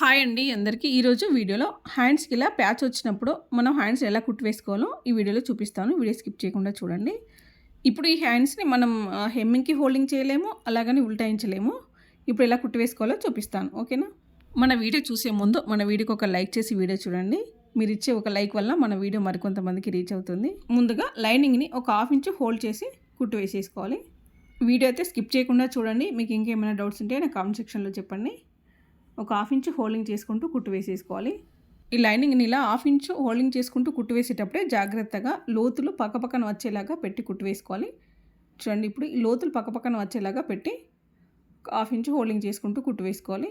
Hi అండి అందరికీ. ఈరోజు వీడియోలో హ్యాండ్స్కి ఇలా ప్యాచ్ వచ్చినప్పుడు మనం హ్యాండ్స్ ఎలా కుట్టు వేసుకోవాలో ఈ వీడియోలో చూపిస్తాను. వీడియో స్కిప్ చేయకుండా చూడండి. ఇప్పుడు ఈ హ్యాండ్స్ని మనం హెమ్మింగ్కి హోల్డింగ్ చేయలేము అలాగని ఉల్టాయించలేము. ఇప్పుడు ఎలా కుట్టివేసుకోవాలో చూపిస్తాను. ఓకేనా? మన వీడియో చూసే ముందు మన వీడియోకి ఒక లైక్ చేసి వీడియో చూడండి. మీరు ఇచ్చే ఒక లైక్ వల్ల మన వీడియో మరికొంతమందికి రీచ్ అవుతుంది. ముందుగా లైనింగ్ని ఒక హాఫ్ ఇంచ్ హోల్డ్ చేసి కుట్టు వేసేసుకోవాలి వీడియో అయితే స్కిప్ చేయకుండా చూడండి. మీకు ఇంకేమైనా డౌట్స్ ఉంటే నా కామెంట్ సెక్షన్లో చెప్పండి. ఒక హాఫ్ ఇంచ్ హోల్డింగ్ చేసుకుంటూ కుట్టు వేసేసుకోవాలి. ఈ లైనింగ్ని ఇలా హాఫ్ ఇంచ్ హోల్డింగ్ చేసుకుంటూ కుట్టు వేసేటప్పుడే జాగ్రత్తగా లోతులు పక్కపక్కన వచ్చేలాగా పెట్టి కుట్టు వేసుకోవాలి. చూడండి ఇప్పుడు ఈ లోతులు పక్కపక్కన వచ్చేలాగా పెట్టి హాఫ్ ఇంచ్ హోల్డింగ్ చేసుకుంటూ కుట్టు వేసుకోవాలి.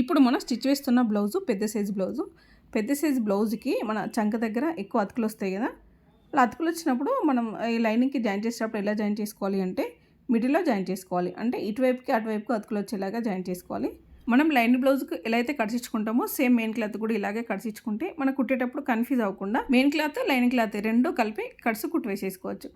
ఇప్పుడు మనం స్టిచ్ వేస్తున్న బ్లౌజు పెద్ద సైజు బ్లౌజు. పెద్ద సైజు బ్లౌజ్కి మన చంక దగ్గర ఎక్కువ అతుకులు వస్తాయి కదా. అలా అతుకులు వచ్చినప్పుడు మనం ఈ లైనింగ్కి జాయిన్ చేసేటప్పుడు ఎలా జాయిన్ చేసుకోవాలి అంటే మిడిల్లో జాయిన్ చేసుకోవాలి. అంటే ఇటువైపుకి అటువైపుకి అతుకులు వచ్చేలాగా జాయిన్ చేసుకోవాలి. మనం లైన్ బ్లౌజ్కి ఎలా అయితే కడిచించుకుంటామో సేమ్ మెయిన్ క్లాత్ కూడా ఇలాగే కడిచించుకుంటే మనం కుట్టేటప్పుడు కన్ఫ్యూజ్ అవ్వకుండా మెయిన్ క్లాత్ లైన్ క్లాత్ రెండు కలిపి కడుసు కుట్టు వేసేసుకోవచ్చు.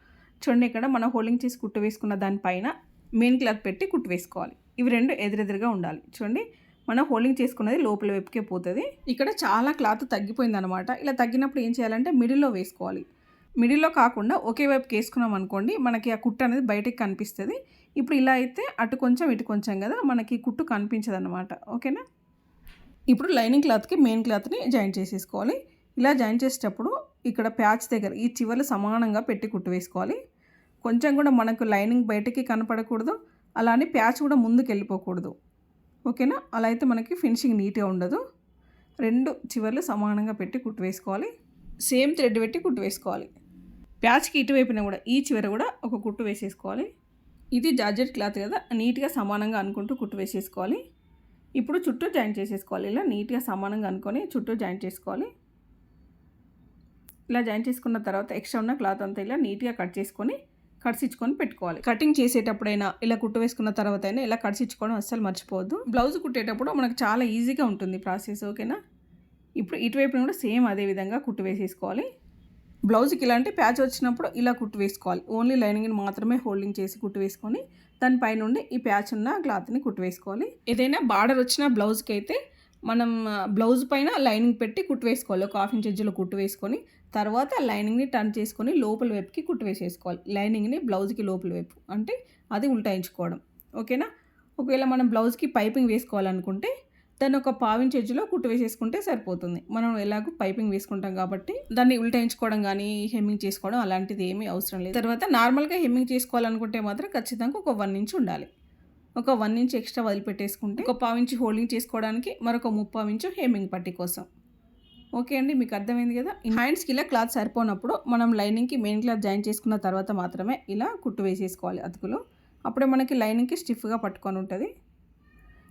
చూడండి ఇక్కడ మనం హోల్డింగ్ చేసి కుట్టు వేసుకున్న దానిపైన మెయిన్ క్లాత్ పెట్టి కుట్టు వేసుకోవాలి. ఇవి రెండు ఎదురెదురుగా ఉండాలి. చూడండి మనం హోల్డింగ్ చేసుకున్నది లోపల వైపుకే పోతుంది. ఇక్కడ చాలా క్లాత్ తగ్గిపోయింది అనమాట ఇలా తగ్గినప్పుడు ఏం చేయాలంటే మిడిల్లో వేసుకోవాలి. మిడిల్లో కాకుండా ఒకే వైపుకి వేసుకున్నాం అనుకోండి మనకి ఆ కుట్టు అనేది బయటికి కనిపిస్తుంది. ఇప్పుడు ఇలా అయితే అటు కొంచెం ఇటు కొంచెం కదా మనకి కుట్టు కనిపించదు అనమాట ఓకేనా? ఇప్పుడు లైనింగ్ క్లాత్కి మెయిన్ క్లాత్ని జాయిన్ చేసేసుకోవాలి. ఇలా జాయిన్ చేసేటప్పుడు ఇక్కడ ప్యాచ్ దగ్గర ఈ చివర్లు సమానంగా పెట్టి కుట్టు వేసుకోవాలి. కొంచెం కూడా మనకు లైనింగ్ బయటికి కనపడకూడదు. అలానే ప్యాచ్ కూడా ముందుకు వెళ్ళిపోకూడదు. ఓకేనా? అలా అయితే మనకి ఫినిషింగ్ నీట్గా ఉండదు. రెండు చివర్లు సమానంగా పెట్టి కుట్టు వేసుకోవాలి. సేమ్ థ్రెడ్ పెట్టి కుట్టు వేసుకోవాలి. ప్యాచ్కి ఇటువైపున కూడా ఈ చివర కూడా ఒక కుట్టు వేసేసుకోవాలి. ఇది జార్జెట్ క్లాత్ కదా నీట్గా సమానంగా అనుకుంటూ కుట్టు వేసేసుకోవాలి. ఇప్పుడు చుట్టూ జాయింట్ చేసేసుకోవాలి. ఇలా నీట్గా సమానంగా అనుకొని చుట్టూ జాయింట్ చేసుకోవాలి. ఇలా జాయిన్ చేసుకున్న తర్వాత ఎక్స్ట్రా ఉన్న క్లాత్ అంతా ఇలా నీట్గా కట్ చేసుకొని కడిచించుకొని పెట్టుకోవాలి. కటింగ్ చేసేటప్పుడైనా ఇలా కుట్టు వేసుకున్న తర్వాత అయినా ఇలా కడిచించుకోవడం అస్సలు మర్చిపోవద్దు. బ్లౌజ్ కుట్టేటప్పుడు మనకు చాలా ఈజీగా ఉంటుంది ప్రాసెస్ ఓకేనా? ఇప్పుడు ఇటువైపున కూడా సేమ్ అదే విధంగా కుట్టు వేసేసుకోవాలి. బ్లౌజ్కి ఇలాంటి ప్యాచ్ వచ్చినప్పుడు ఇలా కుట్టు వేసుకోవాలి. ఓన్లీ లైనింగ్ని మాత్రమే హోల్డింగ్ చేసి కుట్టు వేసుకొని దానిపై నుండి ఈ ప్యాచ్ ఉన్న క్లాత్ని కుట్టు వేసుకోవాలి. ఏదైనా బార్డర్ వచ్చిన బ్లౌజ్కి అయితే మనం బ్లౌజ్ పైన లైనింగ్ పెట్టి కుట్టు వేసుకోవాలి. ఒక హాఫ్ ఇంచ్ ఎడ్జ్లో కుట్టు వేసుకొని తర్వాత లైనింగ్ని టర్న్ చేసుకొని లోపల వైపుకి కుట్టు వేసేసుకోవాలి. లైనింగ్ని బ్లౌజ్కి లోపల వైపు అంటే అది ఉల్టాయించుకోవడం ఓకేనా? ఒకవేళ మనం బ్లౌజ్కి పైపింగ్ వేసుకోవాలనుకుంటే దాన్ని ఒక పావించి ఎడ్జ్లో కుట్టు వేసేసుకుంటే సరిపోతుంది. మనం ఎలాగో పైపింగ్ వేసుకుంటాం కాబట్టి దాన్ని ఉల్టాయించుకోవడం కానీ హెమ్మింగ్ చేసుకోవడం అలాంటిది ఏమీ అవసరం లేదు. తర్వాత నార్మల్గా హెమ్మింగ్ చేసుకోవాలనుకుంటే మాత్రం ఖచ్చితంగా ఒక వన్ ఇంచ్ ఉండాలి. ఒక వన్ ఇంచ్ ఎక్స్ట్రా వదిలిపెట్టేసుకుంటే ఒక పావు ఇంచు హోల్డింగ్ చేసుకోవడానికి మరొక ముప్పావు ఇంచు హెమ్మింగ్ పట్టి కోసం. ఓకే అండి మీకు అర్థమైంది కదా? హ్యాండ్స్కి ఇలా క్లాత్ సరిపోనప్పుడు మనం లైనింగ్కి మెయిన్ క్లాత్ జాయిన్ చేసుకున్న తర్వాత మాత్రమే ఇలా కుట్టు వేసేసుకోవాలి అతుకులు. అప్పుడే మనకి లైనింగ్కి స్టిఫ్గా పట్టుకొని ఉంటుంది.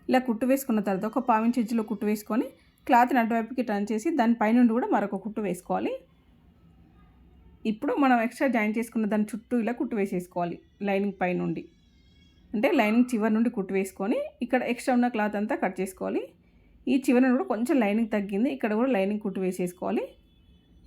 ఇలా కుట్టు వేసుకున్న తర్వాత ఒక పావించి ఇంచులో కుట్టు వేసుకొని క్లాత్ని అటువైపుకి టర్న్ చేసి దాని పైనుండి కూడా మరొక కుట్టు వేసుకోవాలి. ఇప్పుడు మనం ఎక్స్ట్రా జాయిన్ చేసుకున్న దాని చుట్టూ ఇలా కుట్టు వేసేసుకోవాలి లైనింగ్ పైనుండి. అంటే లైనింగ్ చివరి నుండి కుట్టు వేసుకొని ఇక్కడ ఎక్స్ట్రా ఉన్న క్లాత్ అంతా కట్ చేసుకోవాలి. ఈ చివరి నుండి కూడా కొంచెం లైనింగ్ తగ్గింది ఇక్కడ కూడా లైనింగ్ కుట్టు వేసేసుకోవాలి.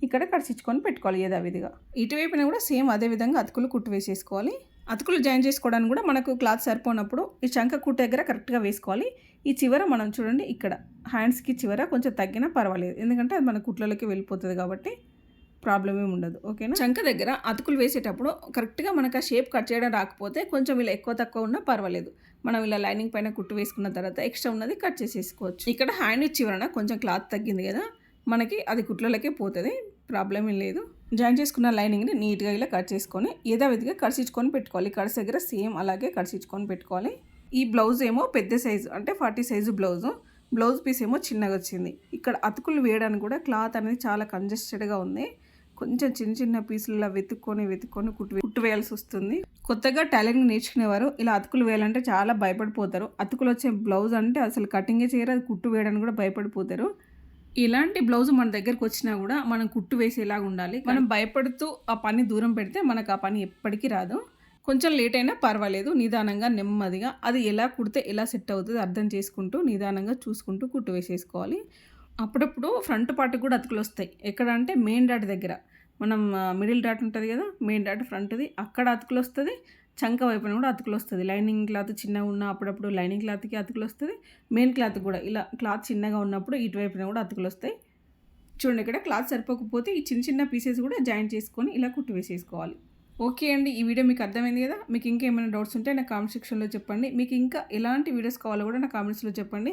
ఇక్కడ కడిచిచ్చుకొని పెట్టుకోవాలి యథావిధిగా. ఇటువైపున కూడా సేమ్ అదే విధంగా అతుకులు కుట్టు వేసేసుకోవాలి. అతుకులు జాయిన్ చేసుకోవడానికి కూడా మనకు క్లాత్ సరిపోనప్పుడు ఈ చంక కుట్టు దగ్గర కరెక్ట్గా వేసుకోవాలి. ఈ చివర మనం చూడండి ఇక్కడ హ్యాండ్స్కి చివర కొంచెం తగ్గినా పర్వాలేదు. ఎందుకంటే అది మన కుట్లలోకి వెళ్ళిపోతుంది కాబట్టి ప్రాబ్లం ఏమి ఉండదు. ఓకేనా? చంక దగ్గర అతుకులు వేసేటప్పుడు కరెక్ట్గా మనకు ఆ షేప్ కట్ చేయడం రాకపోతే కొంచెం ఇలా ఎక్కువ తక్కువ ఉన్నా పర్వాలేదు. మనం ఇలా లైనింగ్ పైన కుట్టు వేసుకున్న తర్వాత ఎక్స్ట్రా ఉన్నది కట్ చేసేసుకోవచ్చు. ఇక్కడ హ్యాండ్ చివరన కొంచెం క్లాత్ తగ్గింది కదా మనకి అది కుట్లలోకే పోతుంది. ప్రాబ్లం ఏం లేదు. జాయిన్ చేసుకున్న లైనింగ్ని నీట్గా ఇలా కట్ చేసుకొని యథావిధిగా కడిచించుకొని పెట్టుకోవాలి. కడిసి దగ్గర సేమ్ అలాగే కడిచించుకొని పెట్టుకోవాలి. ఈ బ్లౌజ్ ఏమో పెద్ద సైజు అంటే forty size blouse. Blouse piece ఏమో చిన్నగా వచ్చింది. ఇక్కడ అతుకులు వేయడానికి కూడా క్లాత్ అనేది చాలా కంజెస్టెడ్గా ఉంది. కొంచెం చిన్న చిన్న పీసులలో వెతుక్కొని వెతుక్కొని కుట్టు కుట్టు వేయాల్సి వస్తుంది. కొత్తగా టాలెంట్ నేర్చుకునేవారు ఇలా అతుకులు వేయాలంటే చాలా భయపడిపోతారు. అతుకులు వచ్చే బ్లౌజ్ అంటే అసలు కటింగే చేయరు అది కుట్టు వేయడానికి కూడా భయపడిపోతారు. ఇలాంటి బ్లౌజ్ మన దగ్గరకు వచ్చినా కూడా మనం కుట్టు వేసేలాగా ఉండాలి. మనం భయపడుతూ ఆ పని దూరం పెడితే మనకు ఆ పని ఎప్పటికీ రాదు. కొంచెం లేట్ అయినా పర్వాలేదు నిదానంగా నెమ్మదిగా అది ఎలా కుడితే ఎలా సెట్ అవుతుంది అర్థం చేసుకుంటూ నిదానంగా చూసుకుంటూ కుట్టు వేసేసుకోవాలి. అప్పుడప్పుడు ఫ్రంట్ పార్ట్ కూడా అతుకులు వస్తాయి. ఎక్కడ అంటే మెయిన్ డాట్ దగ్గర. మనం మిడిల్ డాట్ ఉంటుంది కదా మెయిన్ డాట్ ఫ్రంట్ది అక్కడ అతుకులు వస్తుంది చంక వైపున కూడా అతుకులు వస్తుంది. లైనింగ్ క్లాత్ చిన్నగా ఉన్న అప్పుడప్పుడు లైనింగ్ క్లాత్కి అతుకులు వస్తుంది మెయిన్ క్లాత్ కూడా ఇలా క్లాత్ చిన్నగా ఉన్నప్పుడు ఇటువైపున కూడా అతుకులు వస్తాయి. చూడండి ఇక్కడ క్లాత్ సరిపోకపోతే ఈ చిన్న చిన్న పీసెస్ కూడా జాయిన్ చేసుకొని ఇలా కుట్టు వేసేసుకోవాలి. ఓకే అండి ఈ వీడియో మీకు అర్థమైంది కదా? మీకు ఇంకా ఏమైనా డౌట్స్ ఉంటే నా కామెంట్ సెక్షన్లో చెప్పండి. మీకు ఇంకా ఎలాంటి వీడియోస్ కావాలో కూడా నా కామెంట్స్లో చెప్పండి.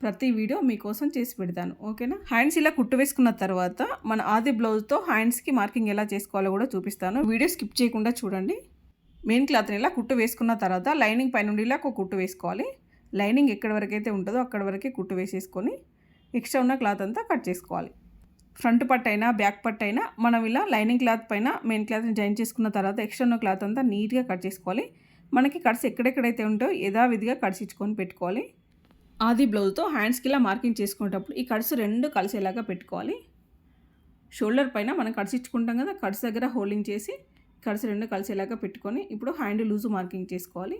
ప్రతి వీడియో మీకోసం చేసి పెడతాను ఓకేనా? హ్యాండ్స్ ఇలా కుట్టు వేసుకున్న తర్వాత మన ఆది బ్లౌజ్తో హ్యాండ్స్కి మార్కింగ్ ఎలా చేసుకోవాలో కూడా చూపిస్తాను. వీడియో స్కిప్ చేయకుండా చూడండి. మెయిన్ క్లాత్ని ఇలా కుట్టు వేసుకున్న తర్వాత లైనింగ్ పైనుండి ఇలా ఒక కుట్టు వేసుకోవాలి. లైనింగ్ ఎక్కడి వరకు అయితే ఉంటుందో అక్కడ వరకే కుట్టు వేసేసుకొని ఎక్స్ట్రా ఉన్న క్లాత్ అంతా కట్ చేసుకోవాలి. ఫ్రంట్ పట్ అయినా బ్యాక్ పట్ అయినా మనం ఇలా లైనింగ్ క్లాత్ పైన మెయిన్ క్లాత్ని జాయిన్ చేసుకున్న తర్వాత ఎక్స్ట్రా ఉన్న క్లాత్ అంతా నీట్గా కట్ చేసుకోవాలి. మనకి కట్స్ ఎక్కడెక్కడైతే ఉంటాయో యథావిధిగా కట్స్ ఇచ్చుకొని పెట్టుకోవాలి. ఆది బ్లౌజ్తో హ్యాండ్స్కి ఇలా మార్కింగ్ చేసుకునేటప్పుడు ఈ కట్స్ రెండు కలిసేలాగా పెట్టుకోవాలి. షోల్డర్ పైన మనం కట్స్ ఇచ్చుకుంటాం కదా కట్స్ దగ్గర హోల్డింగ్ చేసి కట్స్ రెండు కలిసేలాగా పెట్టుకొని ఇప్పుడు హ్యాండ్ లూజు మార్కింగ్ చేసుకోవాలి.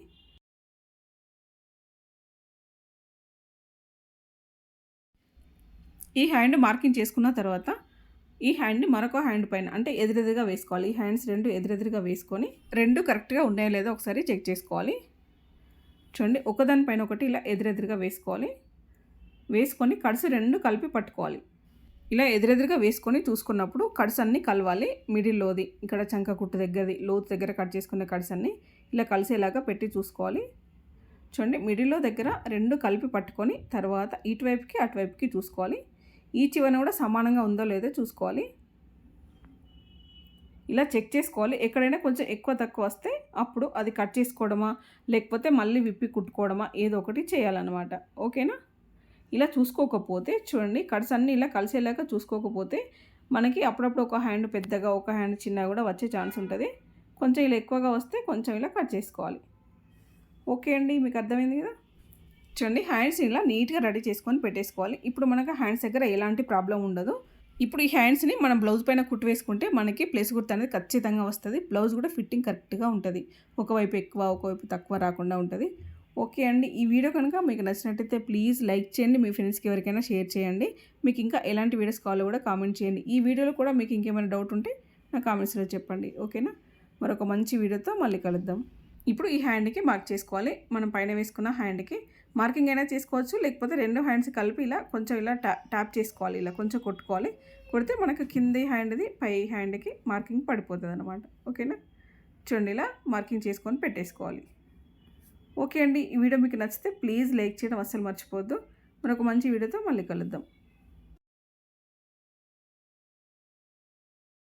ఈ హ్యాండ్ మార్కింగ్ చేసుకున్న తర్వాత ఈ హ్యాండ్ని మరొక హ్యాండ్ పైన అంటే ఎదురెదురుగా వేసుకోవాలి. ఈ హ్యాండ్స్ రెండు ఎదురెదురుగా వేసుకొని రెండు కరెక్ట్గా ఉన్నాయో లేదో ఒకసారి చెక్ చేసుకోవాలి. చూడండి ఒకదానిపైన ఒకటి ఇలా ఎదురెదురుగా వేసుకోవాలి. వేసుకొని కడుసు రెండు కలిపి పట్టుకోవాలి. ఇలా ఎదురెదురుగా వేసుకొని చూసుకున్నప్పుడు కడ్స్ కలవాలి. మిడిల్లోది ఇక్కడ చంక కుట్టు దగ్గరది లోతు దగ్గర కట్ చేసుకున్న కడ్స్ ఇలా కలిసేలాగా పెట్టి చూసుకోవాలి. చూడండి మిడిల్లో దగ్గర రెండు కలిపి పట్టుకొని తర్వాత ఇటువైపుకి అటువైపుకి చూసుకోవాలి. ఈ చివరన కూడా సమానంగా ఉందో లేదో చూసుకోవాలి. ఇలా చెక్ చేసుకోవాలి. ఎక్కడైనా కొంచెం ఎక్కువ తక్కువ వస్తే అప్పుడు అది కట్ చేసుకోవడమా లేకపోతే మళ్ళీ విప్పి కుట్టుకోవడమా ఏదో ఒకటి చేయాలన్నమాట. ఓకేనా? ఇలా చూసుకోకపోతే చూడండి కట్స్ అన్నీ ఇలా కలిసేలాగా చూసుకోకపోతే మనకి అప్పుడప్పుడు ఒక హ్యాండ్ పెద్దగా ఒక హ్యాండ్ చిన్నగా కూడా వచ్చే ఛాన్స్ ఉంటుంది. కొంచెం ఇలా ఎక్కువగా వస్తే కొంచెం ఇలా కట్ చేసుకోవాలి. ఓకే అండి మీకు అర్థమైంది కదా? చూడండి హ్యాండ్స్ ఇలా నీట్గా రెడీ చేసుకొని పెట్టేసుకోవాలి. ఇప్పుడు మనకు హ్యాండ్స్ దగ్గర ఎలాంటి ప్రాబ్లం ఉండదు. ఇప్పుడు ఈ హ్యాండ్స్ని మనం బ్లౌజ్ పైన కుట్టు వేసుకుంటే మనకి ప్లేస్ గుర్తు అనేది ఖచ్చితంగా వస్తుంది. బ్లౌజ్ కూడా ఫిట్టింగ్ కరెక్ట్గా ఉంటుంది. ఒకవైపు ఎక్కువ ఒకవైపు తక్కువ రాకుండా ఉంటుంది. ఓకే అండి. ఈ వీడియో కనుక మీకు నచ్చినట్టయితే ప్లీజ్ లైక్ చేయండి. మీ ఫ్రెండ్స్కి ఎవరికైనా షేర్ చేయండి. మీకు ఇంకా ఎలాంటి వీడియోస్ కావాలో కూడా కామెంట్ చేయండి. ఈ వీడియోలో కూడా మీకు ఇంకేమైనా డౌట్ ఉంటే నా కామెంట్స్లో చెప్పండి. ఓకేనా? మరొక మంచి వీడియోతో మళ్ళీ కలుద్దాం. ఇప్పుడు ఈ హ్యాండ్కి మార్క్ చేసుకోవాలి. మనం పైన వేసుకున్న హ్యాండ్కి మార్కింగ్ అయినా చేసుకోవచ్చు. లేకపోతే రెండు హ్యాండ్స్ కలిపి ఇలా కొంచెం ఇలా ట్యా ట్యాప్ చేసుకోవాలి. ఇలా కొంచెం కొట్టుకోవాలి. కొడితే మనకు కింది హ్యాండ్ది పై హ్యాండ్కి మార్కింగ్ పడిపోతుంది అనమాట ఓకేనా? చూడండి ఇలా మార్కింగ్ చేసుకొని పెట్టేసుకోవాలి. ఓకే అండి. ఈ వీడియో మీకు నచ్చితే ప్లీజ్ లైక్ చేయడం అస్సలు మర్చిపోవద్దు. మరొక మంచి వీడియోతో మళ్ళీ కలుద్దాం.